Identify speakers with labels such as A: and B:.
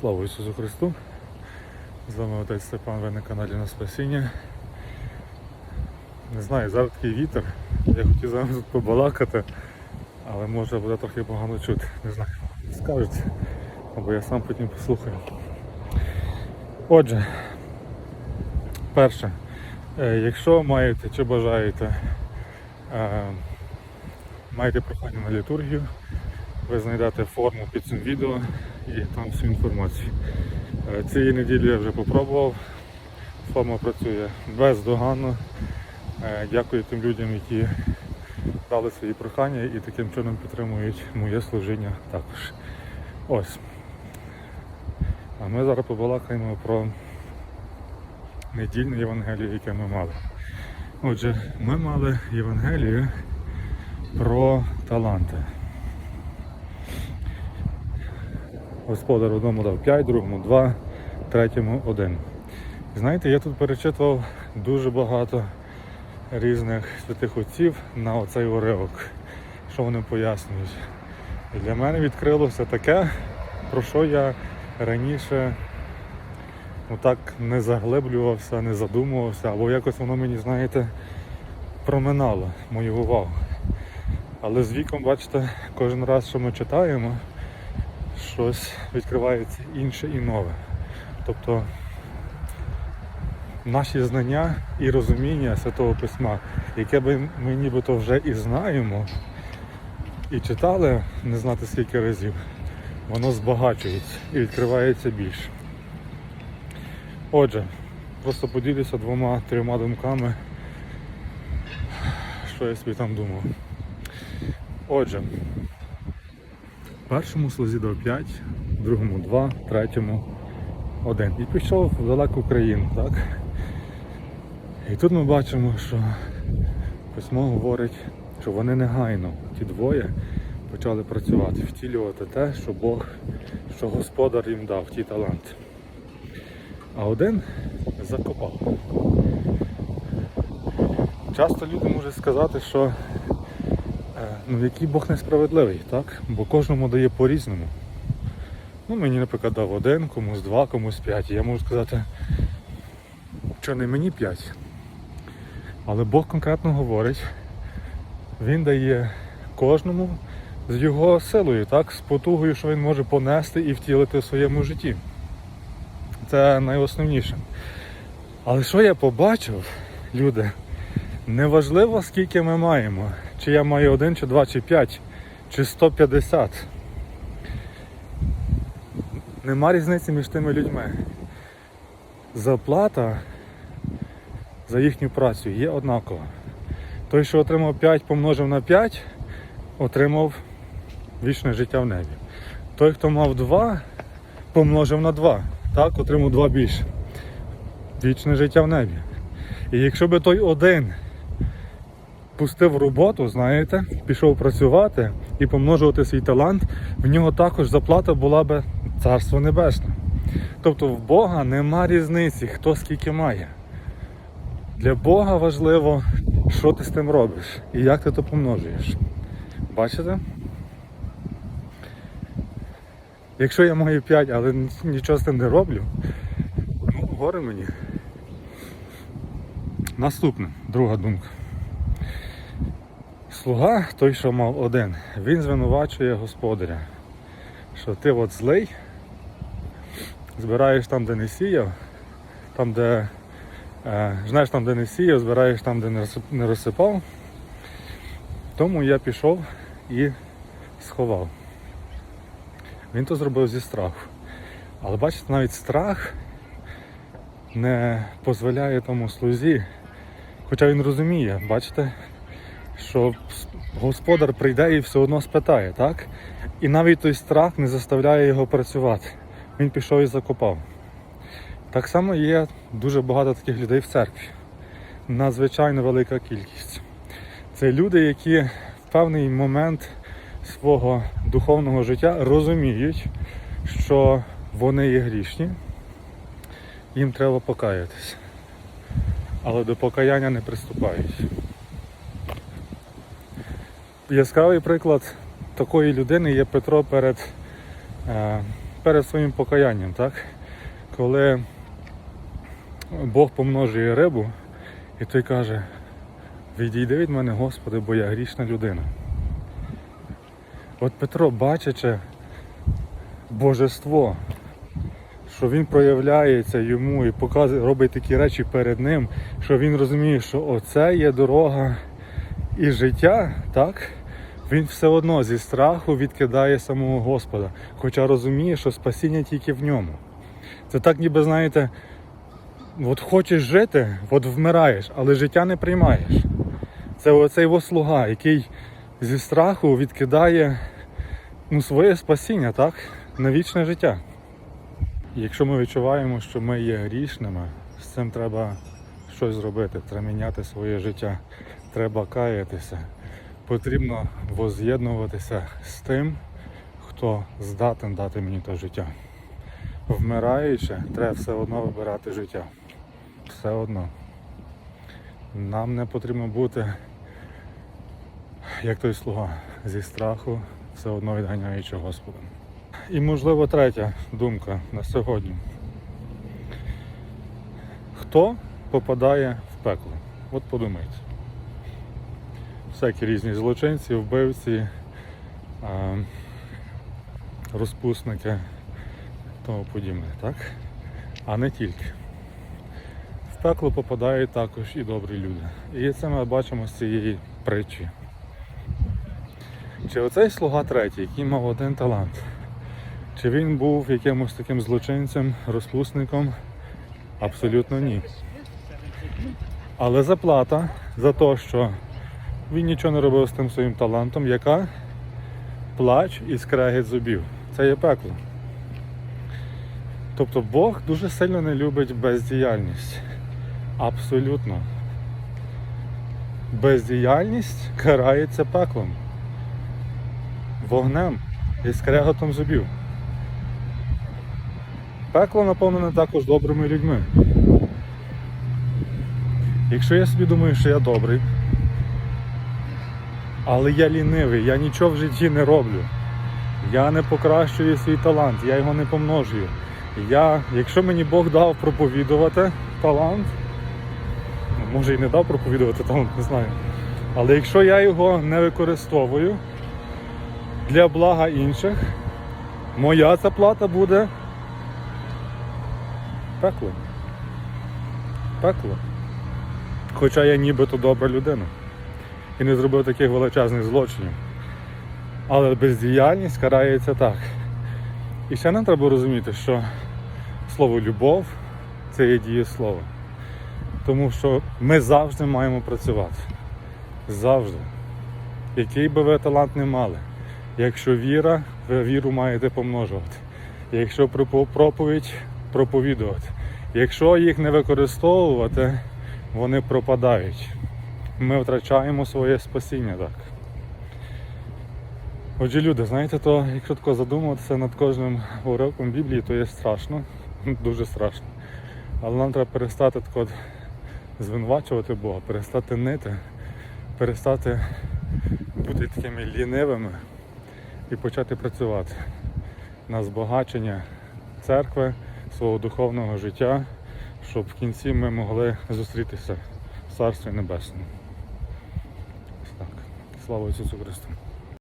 A: Слава Ісусу Христу! З вами отець Степан, ви на каналі на Спасіння. Не знаю, зараз такий вітер. Я хотів з вами тут побалакати, але може буде трохи погано чути. Не знаю, скажуть, або я сам потім послухаю. Отже, перше, е, якщо маєте чи бажаєте, е, маєте прохання на літургію, ви знайдете форму під цим відео і там всю інформацію. Е, Цієї неділі я вже попробував. Форма працює бездоганно. Е, Дякую тим людям, які дали свої прохання і таким чином підтримують моє служіння також. Ось. А ми зараз побалакаємо про недільне Євангеліє, яке ми мали. Отже, ми мали Євангелію про таланти. Господар одному дав 5, другому 2, третьому 1. Знаєте, я тут перечитував дуже багато різних святих отців на оцей уривок, що вони пояснюють. І для мене відкрилося таке, про що я раніше ну, так не заглиблювався, не задумувався, або якось воно мені, знаєте, проминало мою увагу. Але з віком, бачите, кожен раз, що ми читаємо, щось відкривається інше і нове. Тобто наші знання і розуміння Святого Письма, яке ми нібито вже і знаємо, і читали не знати скільки разів, воно збагачується і відкривається більше. Отже, просто поділюся двома-трьома думками, що я собі там думав. Отже, першому слузі дав 5, другому 2, третьому 1. І пішов в далеку країну, так? І тут ми бачимо, що письмо говорить, що вони негайно, ті двоє, почали працювати, втілювати те, що Бог, що Господар їм дав, ті таланти. А один закопав. Часто люди можуть сказати, що ну, який Бог несправедливий, так? Бо кожному дає по-різному. Ну, мені, наприклад, дав один, комусь два, комусь п'ять. Я можу сказати, що не мені п'ять. Але Бог конкретно говорить, Він дає кожному з його силою, так, з потугою, що він може понести і втілити в своєму житті. Це найосновніше. Але що я побачив, люди, неважливо скільки ми маємо, чи я маю один, чи два, чи п'ять, чи 150. Нема різниці між тими людьми. Зарплата за їхню працю є однакова. Той, що отримав 5, помножив на 5, отримав вічне життя в небі. Той, хто мав 2, помножив на 2, так, отримав 2 більше. Вічне життя в небі. І якщо би той один пустив роботу, знаєте, пішов працювати і помножувати свій талант, в нього також заплата була би Царство Небесне. Тобто в Бога нема різниці, хто скільки має. Для Бога важливо, що ти з тим робиш і як ти то помножуєш. Бачите? Якщо я маю 5, але нічого з тим не роблю, ну, горе мені. Наступне, друга думка. Слуга, той, що мав один, він звинувачує господаря, що ти от злий, збираєш там, де не сіяв, там, де е, знаєш там, де не сіяв, збираєш там, де не розсипав. Тому я пішов і сховав. Він то зробив зі страху. Але бачите, навіть страх не дозволяє тому слузі, хоча він розуміє, бачите, що господар прийде і все одно спитає, так? І навіть той страх не заставляє його працювати. Він пішов і закопав. Так само є дуже багато таких людей в церкві. Надзвичайно велика кількість. Це люди, які в певний момент свого духовного життя розуміють, що вони є грішні, їм треба покаятися. Але до покаяння не приступають. Яскравий приклад такої людини є Петро перед е, перед своїм покаянням, так? Коли Бог помножує рибу, і той каже, відійди від мене, Господи, бо я грішна людина. От Петро, бачачи божество, що він проявляється йому і показує, робить такі речі перед ним, що він розуміє, що оце є дорога і життя, так? Він все одно зі страху відкидає самого Господа, хоча розуміє, що спасіння тільки в ньому. Це так, ніби знаєте, от хочеш жити, от вмираєш, але життя не приймаєш. Це оцей його слуга, який зі страху відкидає ну, своє спасіння, так? На вічне життя. Якщо ми відчуваємо, що ми є грішними, з цим треба щось зробити, треба міняти своє життя, треба каятися. Потрібно воз'єднуватися з тим, хто здатен дати мені те життя. Вмираючи, треба все одно вибирати життя. Все одно. Нам не потрібно бути, як той слуга, зі страху, все одно відганяючи Господа. І можливо третя думка на сьогодні. Хто попадає в пекло? От подумайте. Всякі різні злочинці, вбивці, розпусники, тому подібне, так? А не тільки. В пекло попадають також і добрі люди. І це ми бачимо з цієї притчі. Чи оцей слуга третій, який мав один талант, чи він був якимось таким злочинцем, розпусником? Абсолютно ні. Але заплата за те, що він нічого не робив з тим своїм талантом, яка плач і скрегіт зубів. Це є пекло. Тобто Бог дуже сильно не любить бездіяльність. Абсолютно. Бездіяльність карається пеклом, вогнем і скреготом зубів. Пекло наповнене також добрими людьми. Якщо я собі думаю, що я добрий, але я лінивий, я нічого в житті не роблю. Я не покращую свій талант, я його не помножую. Я, якщо мені Бог дав проповідувати талант, ну, може і не дав проповідувати талант, не знаю. Але якщо я його не використовую для блага інших, моя заплата буде пекло. Пекло. Хоча я нібито добра людина і не зробив таких величезних злочинів. Але бездіяльність карається так. І ще нам треба розуміти, що слово любов це є дієслово. Тому що ми завжди маємо працювати. Завжди. Який би ви талант не мали. Якщо віра, ви віру маєте помножувати. Якщо проповідь проповідувати. Якщо їх не використовувати, вони пропадають. Ми втрачаємо своє спасіння так. Отже, люди, знаєте, то якщо тако задумуватися над кожним уроком Біблії, то є страшно, дуже страшно. Але нам треба перестати тако звинувачувати Бога, перестати нити, перестати бути такими лінивими і почати працювати на збагачення церкви, свого духовного життя, щоб в кінці ми могли зустрітися в Царстві Небесному. Так. Слава Ісусу Христу!